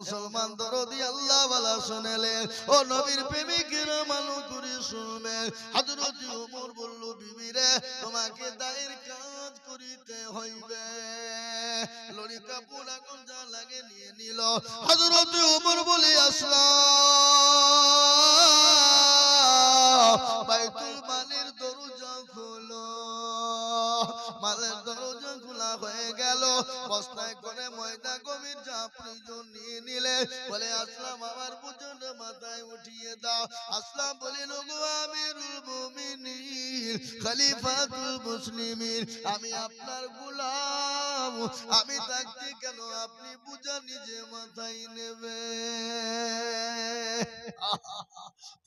মুসলমান দরদি আল্লাহ বালা শুনেলে, ও নবীর প্রেমিকেরা মালু করে শুনবে। ওমর বলল বিবি রে তোমাকে দায়ের কাজ করিতে হইবে। লড়িকা পোড়া কোন লাগে নিয়ে নিল। হযরত ওমর বলে, আসলাম। বাইতুল মালের বস্তায় করে ময়দা গভীর যা প্রয়োজন নিয়ে নিলে বলে, আসলাম আমার বুঝন মাথায় উঠিয়ে দাও। আসলাম বলে লোগো আমিরুল খলিফাতুল মুসলিমিন, আমি আপনার গোলাম। আমি থাকতে কেন আপনি বুঝা নিজে মাথায় নেবে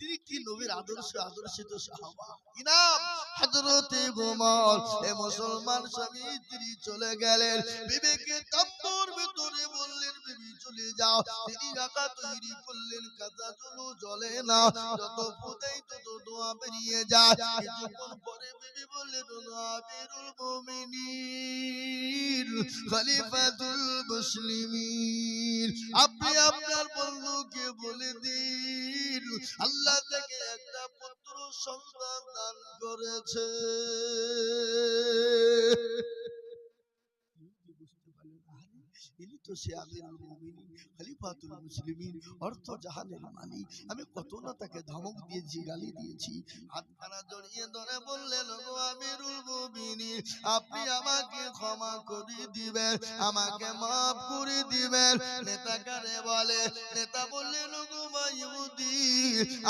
তিনি কি নবীর আদর্শ আদর্শিত সাহাবা? ইনাম নাম? হযরতে গোমল এ মুসলমান স্বামী তিনি চলে গেলেন। বিবেকে তপ্তর ভিতরে বললেন চলে যাও। তিনি রাখা তৈরি করলেন কাজা চলো চলে না। যত ফুদাই তত দোয়া বেরিয়ে যায়। পরে বিবি বললেন আপনি আপনার বন্ধুকে বলে দিন, আল্লাহ থেকে একটা পুত্র সন্তান দান করেছে। আমি কত না তাকে ধমক দিয়েছি, গালি দিয়েছি। হাতখানা জড়িয়ে ধরে বললেন আপনি আমাকে ক্ষমা করে দিবেন, আমাকে মাফ করে দিবেন। নেতা কারে বলে, নেতা বললেন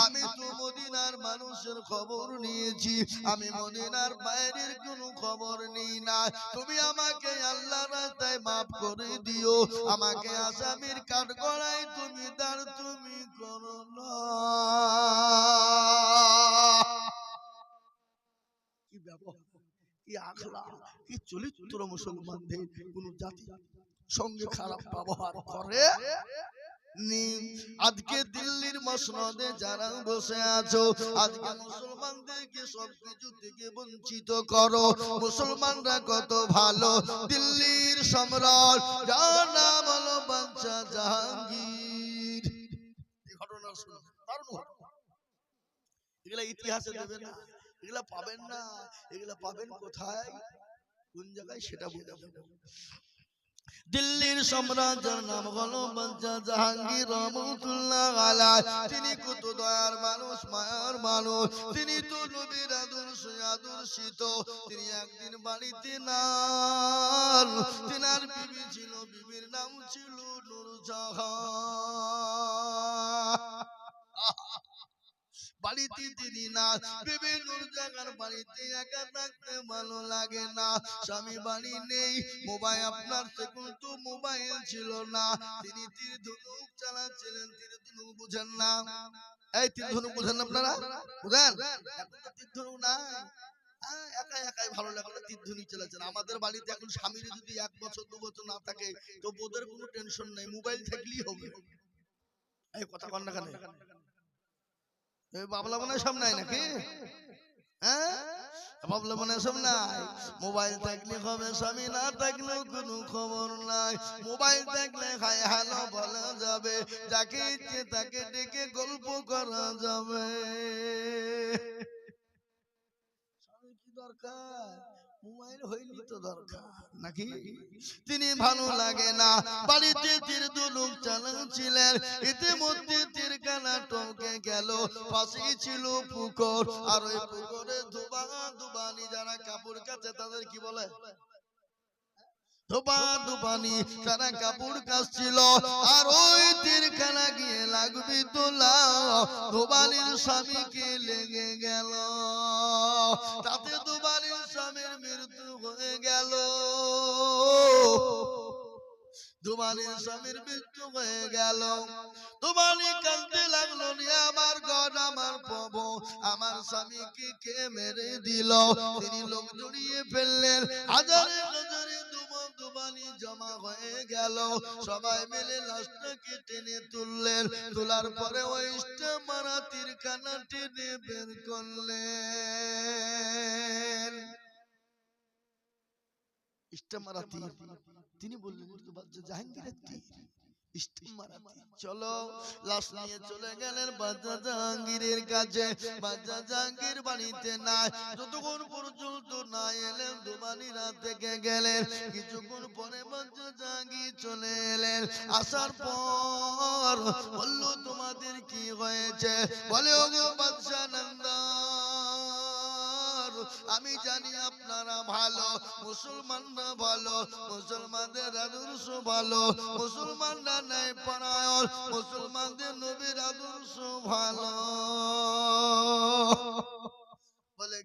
আমি তো মদিনার মানুষের খবর নিয়েছি, আমি মদিনার বাইরের কোনো খবর নিই না। তুমি আমাকে আল্লাহ রাস্তায় মাফ করে দিও আমাকে আসামির কাঠ গড়াই তুমি তার তুমি করো কি চরিত্র মুসলমানদের কোন জাতি সঙ্গে খারাপ ব্যবহার করে? আজকে দিল্লির মসনদে যারা বসে আছো আজকে মুসলমানদেরকে সব কিছু থেকে বঞ্চিত করো। মুসলমানরা কত ভালো। দিল্লির সম্রাট যার নাম হলো বাচ্চা জাহাঙ্গীর। ঘটনা দারুণ এগুলা ইতিহাসে দেবে না। এগুলা পাবেন না। এগুলা পাবেন কোথায়? কোন জায়গায়? সেটা দিল্লির সম্রাজ্যের নাম হলো বাদশাহ জাহাঙ্গীর রহমতুল্লাহ আলাই। তিনি কত দয়ার মানুষ, মায়ার মানুষ। তিনি তো নবীর আদর্শ আদর্শিত। তিনি একদিন বাড়িতে নাল তিনার বিবি ছিল, বিবির নাম ছিল নূরজাহান। বাড়িতে তিনি না, বিভিন্ন জায়গার বাড়িতে একা থাকতে ভালো লাগে না। স্বামী বাড়ি নেই, মোবাইল আপনার তখন তো মোবাইল ছিল না। তিনি তীর ধনুক চালাচ্ছিলেন তীর ধনুক বুঝেন না। এই তীর ধনুক বুঝেন না আপনারা? বুঝেন? তীর ধনুক নাই। একাই একাই ভালো লাগে না তীর ধনুক চালাচ্ছেন। আমাদের বাড়িতে এখন স্বামীর যদি এক বছর, দু বছর না থাকে তো বোধের কোনো টেনশন নেই, মোবাইল থাকলেই হবে। এই কথা কন না কেন? বাবলা মনে সব নাই নাকি? হ্যাঁ? বাবলা মনে সব নাই। মোবাইল থাকলে হবে স্বামী না থাকলেও কোনো খবর নাই। মোবাইল থাকলে খাই হ্যালো বলা যাবে। যাকে ইচ্ছে তাকে ডেকে গল্প করা যাবে। কি দরকার? মোবাইল হইলি তো দরকার নাকি? তিনি ভালো লাগে না। বাড়িতে তীর দুলুক চালাচ্ছিলেন ইতিমধ্যে তীরখানা টমকে গেল। ফাঁসি ছিল পুকুর আর ওই পুকুরে দুবা দুবানি যারা কাপড় কাছে তাদের কি বলে? ধোবা ধোপানি সারা কাপড় কাচছিল। আর ওই তীরখানা গিয়ে লাগবি তোলা। ধোবালির স্বামীকে লেগে গেল। তাতে ধোবালির স্বামীর মৃত্যু হয়ে গেল। দুবানির স্বামীর মৃত্যু হয়ে গেল। দুবানি কাঁদতে লাগল আমার গড আমার প্রভু। আমার স্বামীকে কে মেরে দিল? তিনি লোক জড়িয়ে ফেললেন। হাজারে হাজারে দুবানি জমা হয়ে গেল। সবাই মিলে লাশটাকে টেনে তুললেন। তোলার পরে ওই মারা তীরখানা টেনে বের করলেন। ইস্টেমারা তীর। তিনি বললেন "এটা জাহাঙ্গীরের তীর চলো, লাশ নিয়ে চলে গেলেন বাচ্চা জাহাঙ্গীরের কাছে। বাচ্চা জাহাঙ্গীর বাড়িতে নাই। যতক্ষণ পর্যন্ত না এলেন দুবানিরা থেকে গেলেন, কিছুক্ষণ পরে বাচ্চা জাহাঙ্গীর চলে এলেন। আসার পর বলল, তোমাদের কি হয়েছে? বলে, ওগো বাদশা নন্দার আমি জানি আপনারা ভালো, মুসলমানরা ভালো, মুসলমানদের আদর্শ ভালো, মুসলমানরা নাই পরায়ণ মুসলমানদের নবীর আদর্শ ভালো।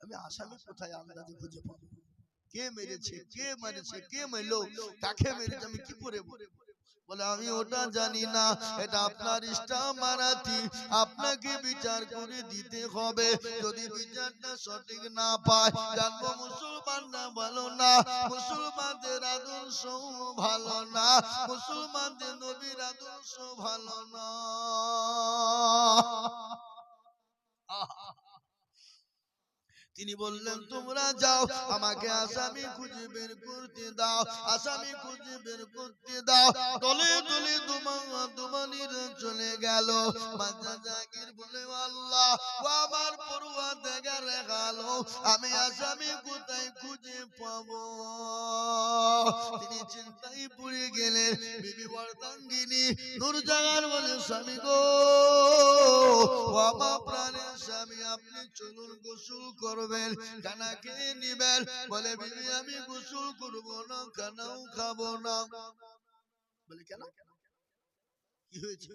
আমি আসামি কোথায় আন্দাজে খুঁজে পাবো? কে মেরেছে? কে মেরেছে? কে মেরলো? কাকে মেরেছে? আমি কি করে বলে আমি ওটা জানি না। এটা আপনার ইষ্টা মারাতি আপনাকে বিচার করে দিতে হবে। যদি বিচারটা সঠিক না পায় জানব মুসলমানরা ভালো না মুসলমানদের আদর্শ ভালো না। মুসলমানদের নবীর আদর্শ ভালো না। আহা। তিনি বললেন তোমরা যাও আমাকে আসামি খুঁজে বের করতে দাও আসামি খুঁজে বের করতে দাও। দলে দলে তোমার চলে গেল। বাচ্চা জাকির বলে আল্লাহ ও আমার পড়ুয়া দেখা রেখালো আমি আসামি কোথায় খুঁজে পাবো? তিনি চিন্তায় পড়ে গেলেন। বিবি বর্তাঙ্গিনী নুরজাহান বলে স্বামী গো ও আমার প্রাণের স্বামী আপনি চলুন গোসল করবেন খানা খেয়ে নিবেন। বলে, বিবি, আমি গোসল করব না, খানাও খাব না। বলে, কেন? কি হয়েছে?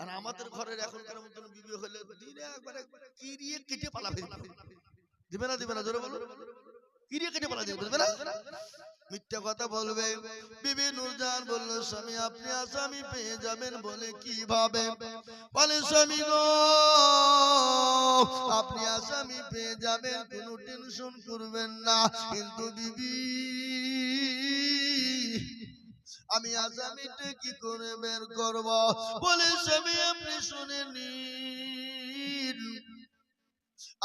আর আমাদের ঘরের এখনকার মতন বিবি হলে দিনে একবারে কিরিয়ে কেটে পালা ফেলবে দিবে না দিবে না জোরে বলো কিরিয়ে কেটে পালা দিবে না মিথ্যা কথা বলবে। বিবি নুরজান বলল স্বামী আপনি আসামি পেয়ে যাবেন বলে কীভাবে বলে স্বামী গো আপনি আসামি পেয়ে যাবেন কোনো টেনশন করবেন না। কিন্তু বিবি আমি আসামিটা কি করে বের করব। বলে স্বামী আপনি শুনে নিন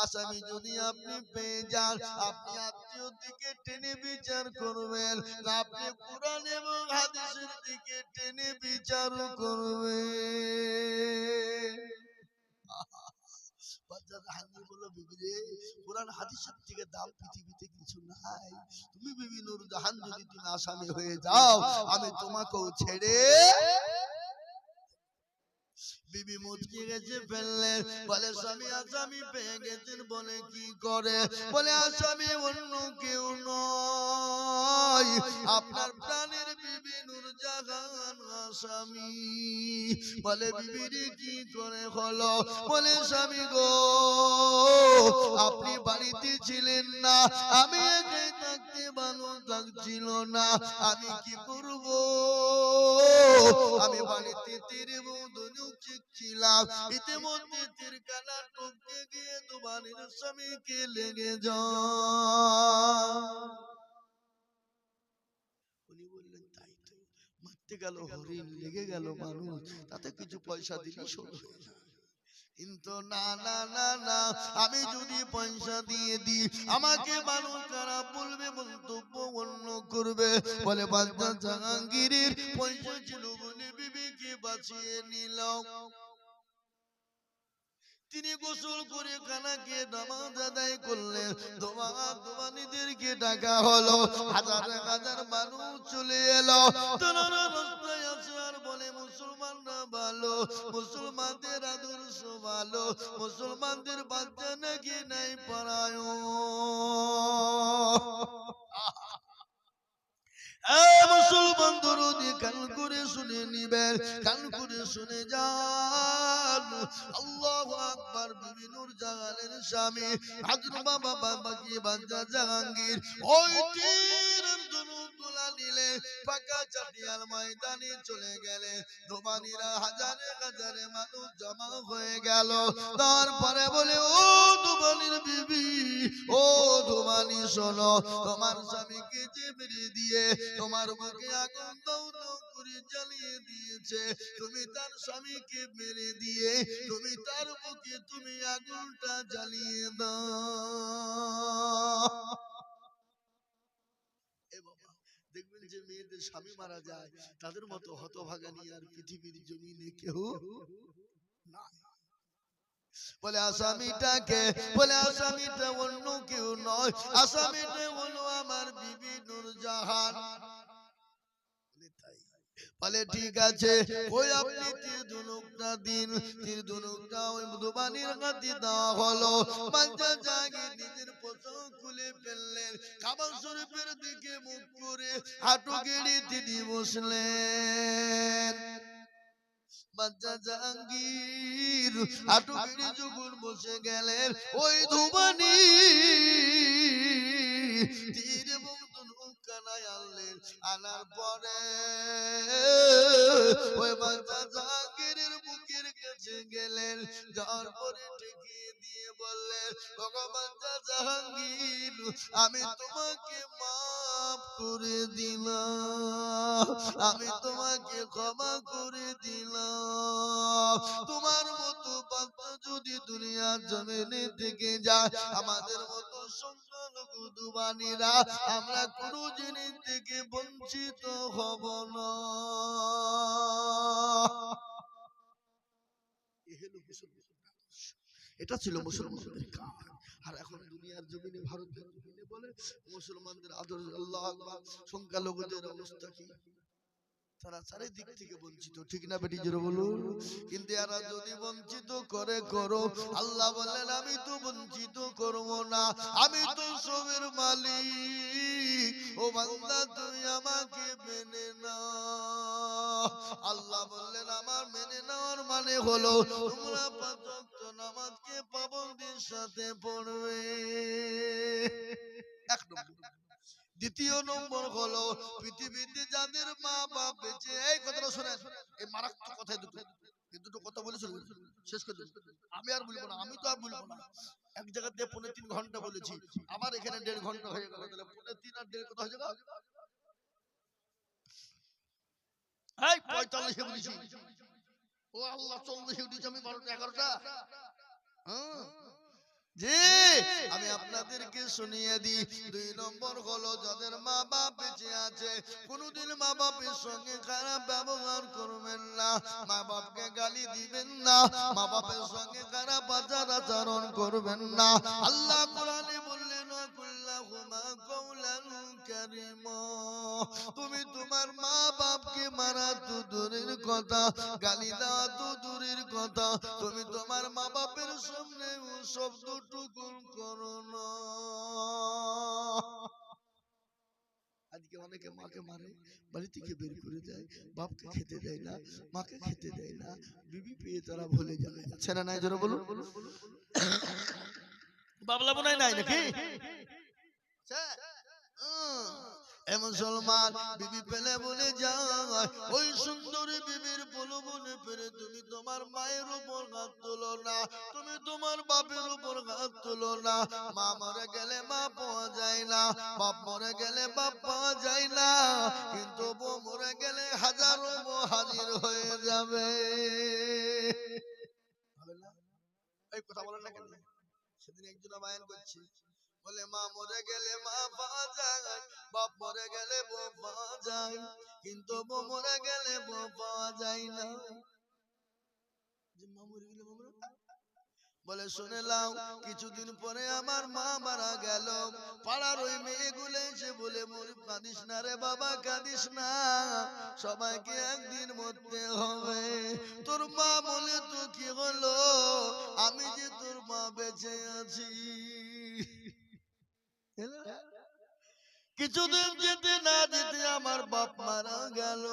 আসামি যদি আপনি পেয়ে যান আপনি আত্মীয় দিকে টেনে বিচার করবেন। আপনি কোরআন এবং হাদিসের দিকে টেনে বিচার করবেন। পৃথিবীতে কিছু নাই। তুমি বিবি জাহান তুমি আসামি হয়ে যাও আমি তোমাকেও ছেড়ে বিবি মুচকে গেছে ফেললেন বলে স্বামী আসামি পেয়ে গেছেন বলে কি করে? বলে আসামি অন্য কেউ নয়। আপনার প্রাণের বিবি নুর জাহান আসামি। বলে বিবিরে কি করে হলো? বলে স্বামী গো আপনি বাড়িতে ছিলেন না। আমি একাই থাকতে ভালো লাগছিল না। আমি কি করব? আমি বাড়িতে তীরে বন্ধু ছিলাম ইতিমধ্যে তিরকালা গিয়ে স্বামীকে লেগে উনি বললেন, তাই তো, মারতে গেল হরিণ, লেগে গেল মানুষ, তাতে কিছু পয়সা দিলে, শোধ হয়ে যায়। কিন্তু না না না না। আমি যদি পয়সা দিয়ে দিই, আমাকে মানুষ যারা বলবে, মন্তব্য অন্য করবে। বলে বাচ্চা জাহাঙ্গীরের পয়সা ছিল বলে বিবেকে বাঁচিয়ে নিলাম। তিনি গোসল করে খানাকে নামাজ আদায় করলেন। দোয়া দোয়ানিদেরকে ডাকা হলো। হাজার হাজার মানুষ চলে এলো। তারা রাস্তায় আছে বলে মুসলমানরা ভালো। মুসলমানদের আদর্শ ভালো। মুসলমানদের বাচ্চা নাকি নাই পড়ায় মুসলমান দরদি কান করে শুনে নিবেন কান করে শুনে যান। আল্লাহু আকবার জাহানের স্বামী হাজর বাবা বাবা কি জাহাঙ্গীর চলে গেলে হাজারে হাজারে মানুষ জমা হয়ে গেল। তারপরে বলে, ও ধোমানির বিবি, ও ধোমানি শোনো, তোমার স্বামীকে যে দিয়ে তোমার বুকে আগুন দাও করে জ্বালিয়ে দিয়েছে। তুমি তার স্বামীকে মেরে দিয়ে তুমি তার বুকে তুমি আগুনটা জ্বালিয়ে দাও। দেখবেন যে মেয়েদের স্বামী মারা যায়, তাদের মতো হতভাগানি আর পৃথিবীর জমিনে কেউ নাই। বলে আসামিটাকে বলে আসামিটা অন্য কেউ নয় আসামিটা হলো আমার বিবি নূরজাহান। বলে বলে ঠিক আছে ওই আপনি তীর ধনুকটা দিন তীর ধনুকটা ওই মধুবানির হাতে দেওয়া হলো। বাঞ্জা জাগির নিজের পোশাক খুলে ফেললেন কাবা শরীফের দিকে মুখ করে হাঁটু গেড়ে তিনি বসলেন। বাচ্চা জাহাঙ্গীর হাঁটু গেড়ে যখন বসে গেলেন ওই ধুমানি তীর এবং ধনুকানায় আনলেন আনার পরে ওই বাচ্চা জাহাঙ্গীরের গেলেন দিয়ে বললেন, ভগবান জাহাঙ্গীর, আমি তোমাকে মাফ করে দিলাম, আমি তোমাকে ক্ষমা করে দিলাম। তোমার মতো বাচ্চা যদি দুনিয়ার জমিনে থেকে যায়, আমাদের মতো আমরা কোনো জিনিস থেকে বঞ্চিত হব না। এটা ছিল মুসলমানদের কাজ আর এখন দুনিয়ার জমিনে, ভারতের জমিনে বলে মুসলমানদের আদর্শ আল্লাহ সংখ্যালঘুদের অবস্থা কি? তারা চারিদিক থেকে বঞ্চিত ঠিক না বেটি জোরে বলুন? কিন্তু এরা যদি বঞ্চিত করে করো আল্লাহ বললেন আমি তো বঞ্চিত করব না। আমি তো সবের মালিক। ও বান্দা তুই আমাকে মেনে না আল্লাহ বললেন আমার মেনে নেওয়ার মানে হলো তোমরা পাঁচ নামাজকে পাবন্দির সাথে পড়বে। এক নম্বর। দ্বিতীয় নম্বর হলো পৃথিবীতে যাদের মা বাপ বেঁচে এই কথাটা শোনেন, এই মারাত্মক কথাই দুটো। দুটো কথা বলে চলবে শেষ করে আমি আর বলব না, আমি তো আর বলব না। এক জায়গা পনেরো তিন ঘণ্টা বলেছি। আবার এখানে দেড় ঘণ্টা হয়ে গেল। তাহলে পনেরো তিন আর দেড় কথা হয়ে যাবে এই পঁয়তাল্লিশে বলেছি। ও আল্লাহ, চল্লিশে উঠেছি আমি বারোটা, এগারোটা। হ্যাঁ। জি, আমি আপনাদেরকে শুনিয়ে দিই। দুই নম্বর হলো, যাদের মা বাপ বেঁচে আছে, কোনোদিন মা বাপের সঙ্গে খারাপ ব্যবহার করবেন না। মা বাপকে গালি দিবেন না মা বাপের সঙ্গে খারাপ আচার আচরণ করবেন না। আল্লাহ কোরআনে কারীমা তুমি তোমার মা বাপকে মারা তো দূরের কথা, গালি দেওয়া তো দূরের কথা, তুমি তোমার মা বাপের সামনে শব্দটুকু করো আজকে অনেকে মাকে মারে, বাড়ি থেকে বের করে দেয়, বাপকে খেতে দেয় না, মাকে খেতে দেয় না, বিবি পেয়ে তারা ভুলে যায় ছেড়া নাই, জোরে বলুন। বাবলা মনে নাই নাকি? এ মুসলমান বিবি পেলে বলে যায়। ওই সুন্দরী বিবির বলো বলে পেরে তুমি তোমার মায়ের উপর হাত তোলো না তুমি তোমার বাপের উপর হাত তোলো না। মা মরে গেলে মা পাওয়া যায় না বাপ মরে গেলে বাপ পাওয়া যায় না। কিন্তু বউ মরে গেলে হাজারো বউ হাজির হয়ে যাবে। এই কথা বলেন না কেন? সেদিন একজন বায়ান করছে। বলে, মা মরে গেলে মা পাওয়া যায়, বাপ মরে গেলে বউ পাওয়া যায়, কিন্তু বউ মরে গেলে বউ পাওয়া যায় না। যে মা মরে গেলে বউ বলে শুনেলাম কিছুদিন পরে আমার মা মারা গেল। পাড়ার ওই মেয়েগুলো এসে বলে মরি কাঁদিস না রে বাবা কাঁদিস না। সবাইকে একদিন মরতে হবে। তোর মা বলে তো কি হলো? আমি যে তোর মা বেঁচে আছি। কিছুদিন যেতে না যেতে আমার বাপ মারা গেল।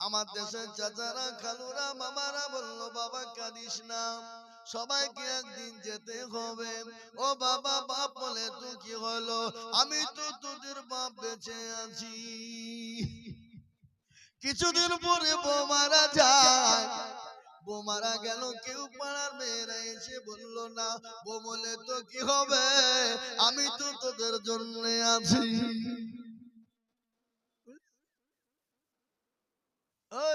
আমার দেশের চাচারা খালুরা মামারা বলল বাবা কাঁদিস না। সবাইকে একদিন যেতে হবে। ও বাবা বাপ বলে তো কি হলো? আমি তো তোদের বাপ বেঁচে আছি। কিছুদিন পরে বউ মারা যায়। বউ মারা গেল কেউ পাড়ার মেয়েরা এসে বলল না বউ বলে তো কি হবে? আমি তো তোদের জন্য আছি। ওই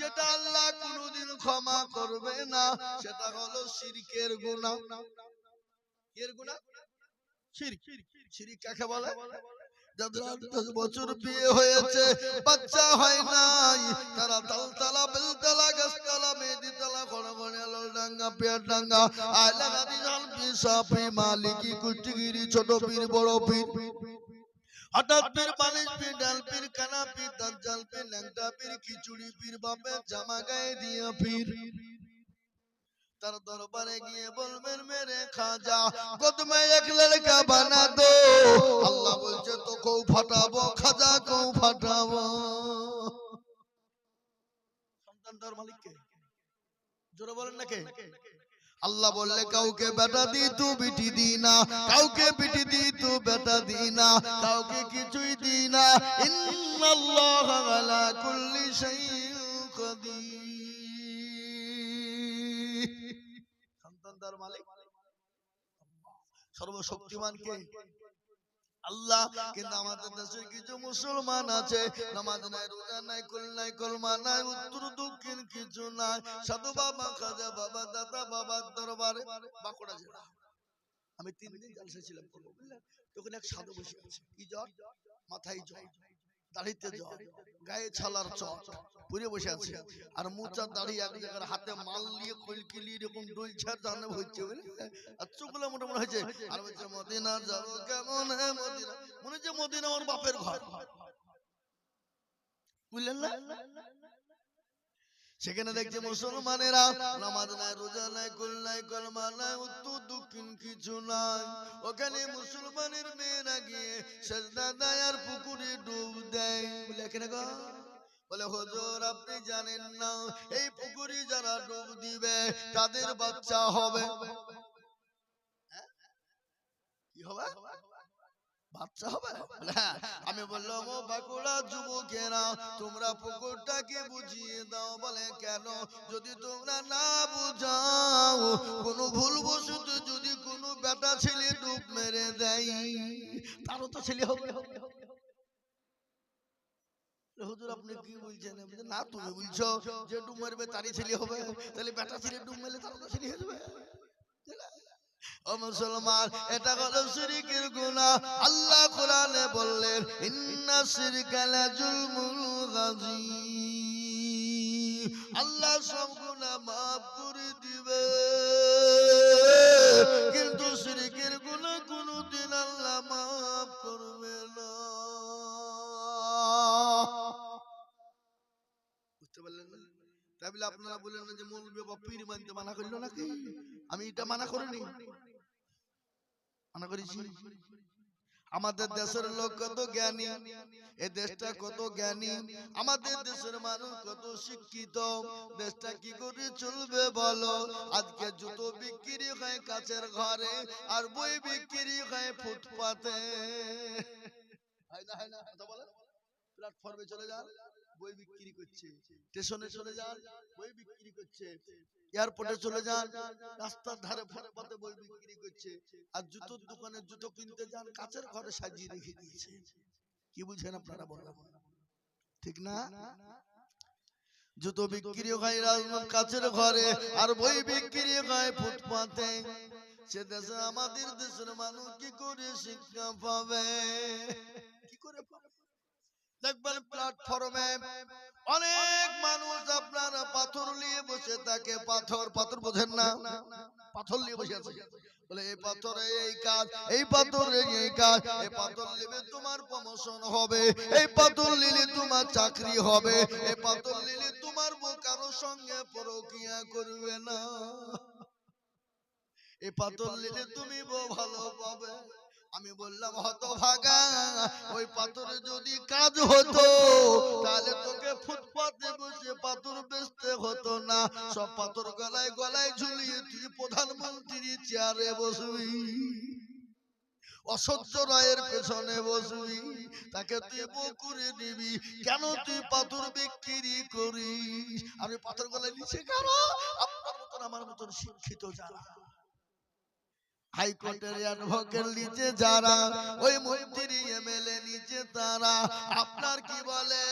যেটা আল্লাহ কোনোদিন ক্ষমা করবে না, সেটা হলো শিরকের গুনাহ। এর গুনাহ? শিরক শিরক বলে? যাদের আট বছর বিয়ে হয়েছে বাচ্চা হয় নাই। তারা তালতলা বেলতলা গাছতলা মেদিতলা খড়গড়ে লালডাঙ্গা পেয়ারডাঙ্গা আয়লা গাদি জাল পিসাপি মালিকি কুষ্টিগিরি ছোট পীর বড় পীর। হঠাৎ পীর বালিশ পীর ডাল পীর কানা পীর দাজ্জাল পীর ল্যাংটা পীর খিচুড়ি পীর বাপের জামা গায়ে দিয়ে পীর। তার দরবারে গিয়ে বলবেন মেরে খাজা কদমে এক লড়কা বানা দো আল্লাহ বলছে তো কৌ ফাটাবো খাজা কৌ ফাটাবো। সন্তান তার মালিক জোরে বলেন না কে আল্লাহ বললে কাউকে বেটা দি তু বিটি দি না। কাউকে বিটি দি তু বেটা দি না। কাউকে কিছুই দি না। ইন্নাল্লাহ আলা কুল্লি শাইইন কাদির। সন্তান তার মালিক। সর্বশক্তিমান কে আল্লাহ কিন্তু আমাদের দেশে কিছু মুসলমান আছে। নামাজ নাই রোজা নাই কুল নাই কলমা নাই উত্তর দক্ষিণ কিছু নাই। সাধু বাবা খাজা বাবা দাদা বাবার দরবারে বাঁকুড়া জেলা। আমি তিন দিন জালসা ছিলাম তখন এক সাধু বসে আছে। কি জ্বর? মাথায় জ্বর। দাড়িতে জ্বর গায়ে ছালার চট। পুরে বসে আছে। আর মোচা এক হাতে মাল নিয়ে কলকিলি এরকম ডলছার জানে হচ্ছে বুঝলে আর চোখগুলো মোটামুটি হয়েছে। আর বলছে মদিনা যাব কেমন হ্যাঁ মদিনা। মনে হচ্ছে মদিনা আমার বাপের ঘর। বুঝলেন না? সেখানে দেখছে মুসলমানেরা নামাজ নাই রোজা নাই কুল নাই কলমা নাই উত্তর দক্ষিণ কিছু নাই। ওখানে মুসলমানের মেয়েরা গিয়ে সেজদা দেয় আর পুকুরে ডুব দেয়। বলে এখানে গো। বলে হুজুর আপনি জানেন না এই পুকুরে যারা ডুব দিবে তাদের বাচ্চা হবে। হ্যাঁ? কি হবে? বাচ্চা হবে। আমি বললাম, ও বাঁকুড়া যুবকেরা, তোমরা পুকুরটাকে বুঝিয়ে দাও। বলে, কেন? যদি তোমরা না বুঝাও, কোনো ভুল যদি কোনো বেটা ছেলে ডুব মেরে দেয়, তারও তো ছেলে হবে। আপনি কি না, তুমি বলছো যে ডুব মারবে, তারই ছেলে হবে। তাহলে বেটা ছেলে ডুব মেরে তারও তো ছেলে হয়ে যাবে। ও মুসলমান, এটা হলো শিরিকের গুনাহ। আল্লাহ কোরআনে বললেন, ইন্না শিরকা লাজুলমুল গাযীম আল্লাহ সব গুনাহ maaf করে দিবে। আপনারা না যে মৌলবী বা পীর মানতে মানা করল নাকি? আমি এটা মানা করিনি। মানা করেছি। আমাদের দেশের লোক কত জ্ঞানী, এ দেশটা কত জ্ঞানী, আমাদের দেশের মানুষ কত শিক্ষিত, দেশটা কি করে চলবে বলো? আজকে জুতো বিক্রি হয় কাছের ঘরে আর বই বিক্রি হয় ফুটপাতে। প্ল্যাটফর্মে চলে যান। বই বিক্রি করছে। স্টেশনে চলে যান বই বিক্রি করছে। এয়ারপোর্টে চলে যান রাস্তার ধারে ফুটপাতে বই বিক্রি করছে। আর জুতোর দোকানে জুতো কিনতে যান কাছের ঘরে সাজিয়ে রেখে দিয়েছে। কি বুঝেন আপনারা বলেন? ঠিক না? জুতো বিক্রি হয় রাজমত কাছের ঘরে আর বই বিক্রি হয় ফুটপাতে। সে দেশে আমাদের দেশের মানুষ কি করে শিক্ষা পাবে? কি করে পাবে? দেখবেন প্ল্যাটফর্মে অনেক মানুষ আপনার পাথর নিয়ে বসে থাকে। পাথর পাথর বোঝেন না? পাথর নিয়ে বসে আছে। বলে, এই পাথরে এই কাজ, এই পাথরে এই কাজ এই পাথর নিলে তোমার প্রমোশন হবে, এই পাথর নিলে তোমার চাকরি হবে এই পাথর নিলে তোমার কারও সঙ্গে প্রক্রিয়া করবে না। এই পাথর নিলে তুমি ভালো পাবে। আমি বললাম হত ভাগা ওই পাথরে যদি কাজ হতো তাহলে তোকে ফুটপাতে বসে পাথর বেচতে হতো না। সব পাথর গলায় গলায় ঝুলিয়ে তুই প্রধানমন্ত্রী চেয়ারে বসবি। অসহ্য রায়ের পেছনে বসবি। তাকে তুই করে নিবি। কেন তুই পাথর বিক্রি করিস? আমি পাথর গলায় নিচে কারও আপনার মতন আমার মতন শিক্ষিত যারা। হাইকোর্টের অ্যাডভোকেট নিচে যারা ওই মন্ত্রী এমএলএ নিচে তারা আপনার কি বলে?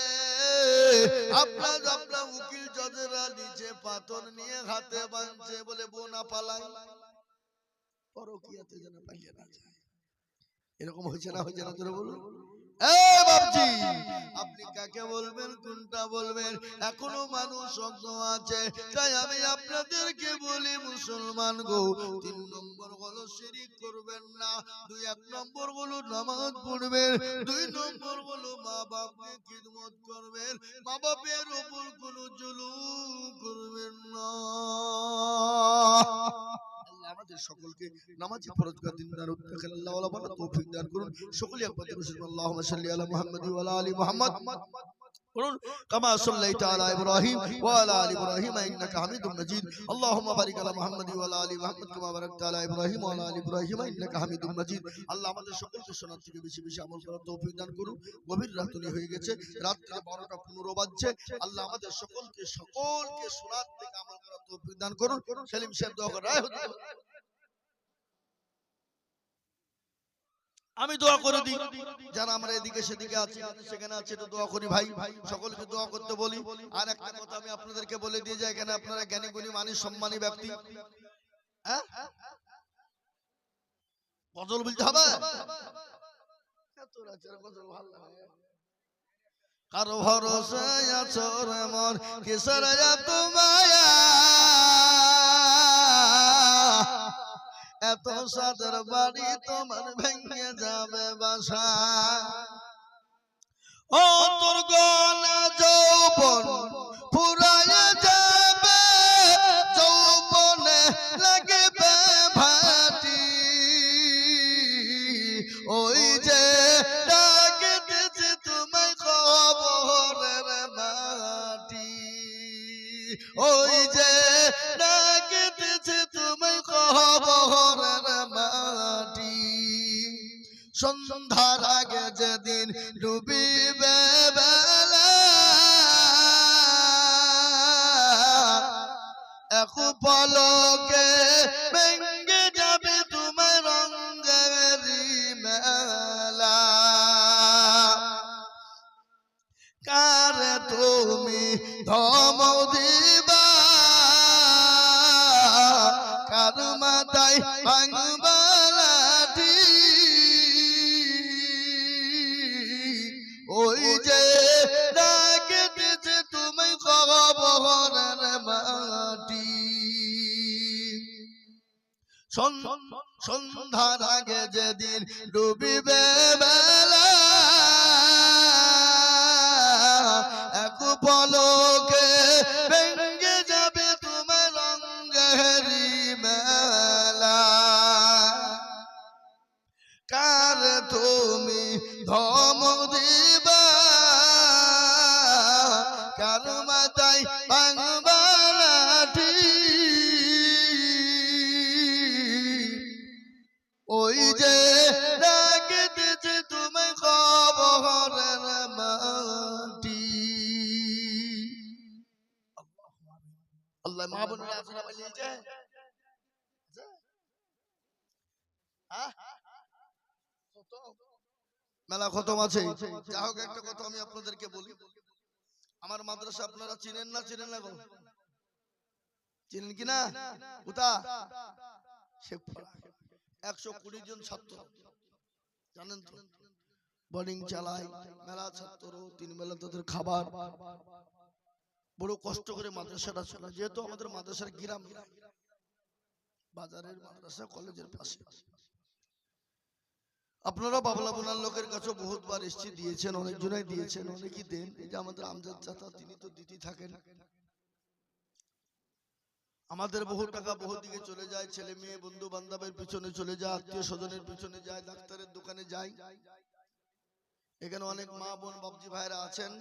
আপনার আপনার উকিল জজেরা নিচে পাথর নিয়ে হাতে বাঁধছে বলে বোনা পালাই। পরকিয়াতে যেন পালিয়ে না যায়। এরকম হয়েছে না হয়েছে না তোরা বলুন? আপনি কাকে বলবেন কোনটা বলবেন? এখনও মানুষ অজ্ঞ আছে তাই আমি আপনাদেরকে বলি মুসলমান গো তিন নম্বর হলো শিরিক করবেন না দুই এক নম্বর হলো নামাজ পড়বেন দুই নম্বর হলো মা বাপকে খিদমত করবেন মা বাপের উপর কোনো জুলুম করবেন না। আমাদের সকলকে নামাজি ফরজগার দিনদার উত্তাকাল আল্লাহ ওয়ালা বানা তৌফিক দান করুন। সকলে একবার বলুন আল্লাহুম্মা সাল্লি আলা মুহাম্মাদ ওয়া আলা আলি মুহাম্মদ। করুন কামা সাল্লাইতা আলা ইব্রাহিম ওয়া আলা আলি ইব্রাহিম ইন্নাকা হামিদুম মাজিদ। আল্লাহুম্মা বারিক আলা মুহাম্মাদি ওয়া আলা আলি মুহাম্মাদ কামা বারাকতা আলা ইব্রাহিম ওয়া আলা আলি ইব্রাহিম ইন্নাকা হামিদুম মাজিদ। আল্লাহ আমাদের সকলকে শোনার থেকে বেশি বেশি আমল করার তৌফিক দান করুন। গভীর রাতলি হয়ে গেছে, রাত্রে 12টা 15 বাজছে। আল্লাহ আমাদের সকলকে সকলকে শোনার থেকে আমল করার তৌফিক দান করুন। সেলিম সাহেব দোয়া করে রায় আমি দোয়া করে দিই। যারা আমরা এদিকে সেদিকে আছি সেখানে আছে একটু দোয়া করি ভাই। সকলকে দোয়া করতে বলি। আর একটা কথা আমি আপনাদেরকে বলে দিয়ে যাই এখানে আপনারা জ্ঞানী গুণী মানি সম্মানী ব্যক্তি। হ্যাঁ? গজল বলতে হবে। কারও ভরসায় আছো রে মন কিসের এত মায়া? এত সাদের বাড়ি তোমার ভেঙে যাবে বাসা। ও তোর গনা যৌবন ফুরায় যাবে যৌবনে লাগবে ভাটি। ওই যে ডাকতেছে তোমায় খবরের মাটি। ওই যে ডাকতেছে তোমায় খবরের ডুবিবে বেলা এক পলকে সন্ধ্যার আগে যেদিন ডুবিবে বেলা এক যাবে মেলা। তুমি মাথায় বাংবালাটি মা বোনেরা আপনারা পালিয়েছে মেলা খতম আছে। যা হোক একটা কথা আমি আপনাদেরকে বলি। আমার মাদ্রাসা আপনারা চিনেন না চিনেন না চিনেন কি না? কোথা একশো কুড়ি জন ছাত্র। জানেন তো? বোর্ডিং চালায়, মেলা ছাত্র তিন বেলা তাদের খাবার। বড় কষ্ট করে মাদ্রাসাটা চলে যেহেতু আমাদের মাদ্রাসার গ্রাম বাজারের মাদ্রাসা কলেজের পাশে। আপনারা বাবলা বোনার লোকের কাছে বহুতবার এসছি দিয়েছেন অনেকজনাই দিয়েছেন অনেকেই দেন। এই যে আমাদের আমজাদ চাচা তিনি তো দিতেই থাকেন। আমাদের বহু টাকা বহু দিকে চলে যায় ছেলে মেয়ে বন্ধু বান্ধবের পিছনে চলে যায় আত্মীয় স্বজনের পিছনে যায় ডাক্তারের দোকানে যায়। এখানে অনেক মা বোন বাবজি ভাইরা আছেন।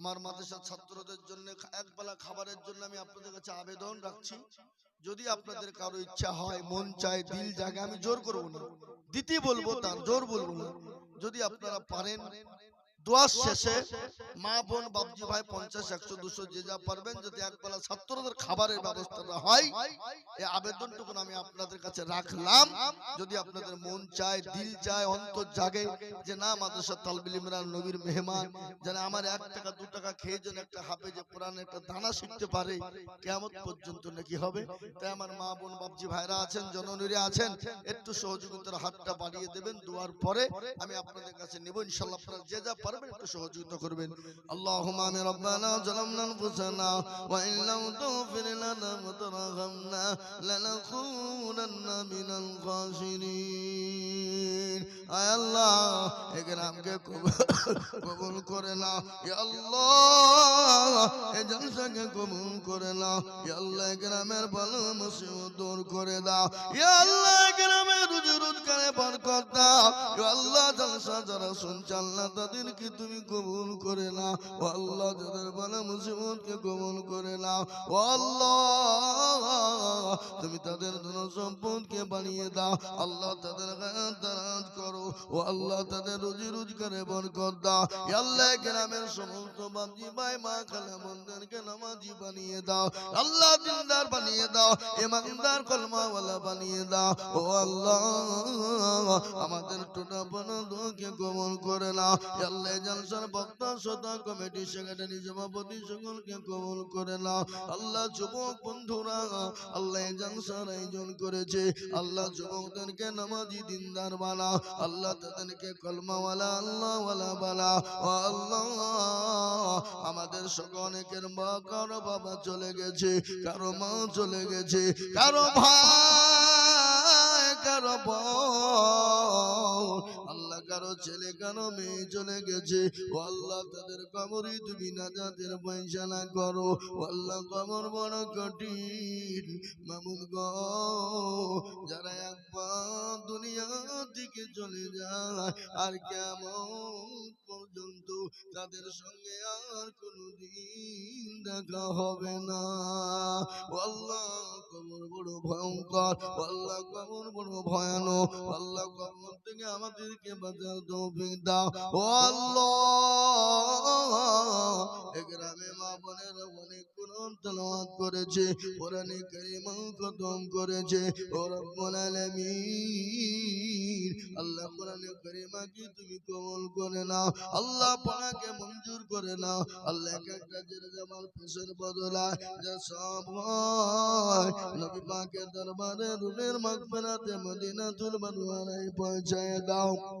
আমার মাদ্রাসার ছাত্রদের জন্য একবেলা খাবারের জন্য আমি আপনাদের কাছে আবেদন রাখছি। যদি আপনাদের কারও ইচ্ছা হয়, মন চায়, দিল জাগে, আমি জোর করব না। দিতে বলব, তার জোর বলব না। যদি আপনারা পারেন দোয়ার শেষে মা বোন বাবজি ভাই পঞ্চাশ একশো দুশো যে যা পারবেন যদি একবেলা ছাত্রদের খাবারের ব্যবস্থাটা হয় এই আবেদনটুকু আমি আপনাদের কাছে রাখলাম। যদি আপনাদের মন চায় দিল চায় অন্তর জাগে যে না মাদ্রাসা তালবিল ইমরান নবীর মেহমান যেন আমার এক টাকা দু টাকা খেয়ে যেন একটা হাফে যে কোরআন একটা দানা শিখতে পারে। কেমন পর্যন্ত নাকি হবে? তাই আমার মা বোন বাবজি ভাইরা আছেন জননীরা আছেন একটু সহযোগিতার হাতটা বাড়িয়ে দেবেন দুয়ার পরে আমি আপনাদের কাছে নেব ইনশাল্লাহ আপনারা যে যা পারবেন একটু সহযোগিতা করবেন। আল্লাহুম্মা আমি জালামনা আনফুসানা, ওয়া ইন লাম তাগফির লানা ওয়া তারহামনা লানাকুনান্না মিনাল খাসিরিন। আয় আল্লাহ এই গ্রামকে কবুল করে নাও। ইয়া আল্লাহ এই জলসাকে কবুল করে নাও। ইয়া আল্লাহ গ্রামের ভালো মুসিবত দূর করে দাও। ইয়া আল্লাহ গ্রামের রুজি রোজগারে বরকত দাও। ইয়া আল্লাহ জলসা যারা শুনছে আল্লাহ তাদেরকে তুমি কবুল করে নাও। ও আল্লাহ, যাদের ভালো মুসিবতকে কবুল করে নাও। ও আল্লাহ, তুমি তাদের ধন সম্পদকে বানিয়ে দাও। আল্লাহ, তাদের দারাজ করো। ও আল্লাহ, তাদের রুজি রোজগারে বরকত দাও। আল্লাহ, গ্রামের সমস্ত বাবজি ভাই, মা, খালা বন্ধনকে নামাজি বানিয়ে দাও। আল্লাহ, দিনদার বানিয়ে দাও। ইমানদার, কলমাওয়ালা বানিয়ে দাও। ও আল্লাহ, আমাদের টোটা বনদকে কবল করে নাও। ইয়া আল্লাহ জলসার বক্তা শ্রোতা কমিটি সভাপতি সকলকে করে নাও। আল্লাহ যুবক বন্ধুরা, আল্লাহ এই জলসার আয়োজন করেছে। আল্লাহ যুবকদেরকে নামাজি দিনদার বানাও আল্লাহ তাদেরকে কলমাওয়ালা আল্লাহ, আমাদের সকলের মা, কারও বাবা চলে গেছে, কারও মা চলে গেছে, কারও ভাই, কারও বোন। ছেলে কারও মেয়ে চলে গেছে? আল্লাহ তাদের কবরই তুমি নাজাতের পয়সানা করো। আল্লাহ কবর বড় কঠিন। মামুন গো, যারা একবার দুনিয়া থেকে চলে যায়, আর কেমন পর্যন্ত তাদের সঙ্গে আর কোনোদিন দেখা হবে না। আল্লাহ কবর বড় ভয়ঙ্কর, আল্লাহ কবর বড় ভয়ানক, আল্লাহ কবর থেকে আমাদেরকে বাঁচার তৌফিক দাও ও আল্লাহ। গ্রামে মা বোনের অনেক কোরআন তেলাওয়াত করেছে। কোরআনে কারিমা খতম করেছে। ও রব্বুল আলামিন। আল্লাহ কোরআনে কারিমা কি তুমি কবুল করে নাও। আল্লাহ পড়াকে মঞ্জুর করে নাও। আল্লাহ একটা জের জামাল পেশের বদলায়। যা সব হয়। নবী পাকের দরবারে রুলের মাগফিরাতে মদিনাতুল মানওয়ারায় পৌঁছায় দাও।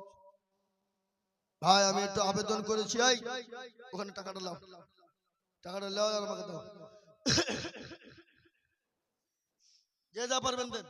ভাই আমি একটু আবেদন করেছি এই ওখানে টাকাটা লাও টাকাটা লাও যাবে আমাকে দাও। যে যা পারবেন দেন।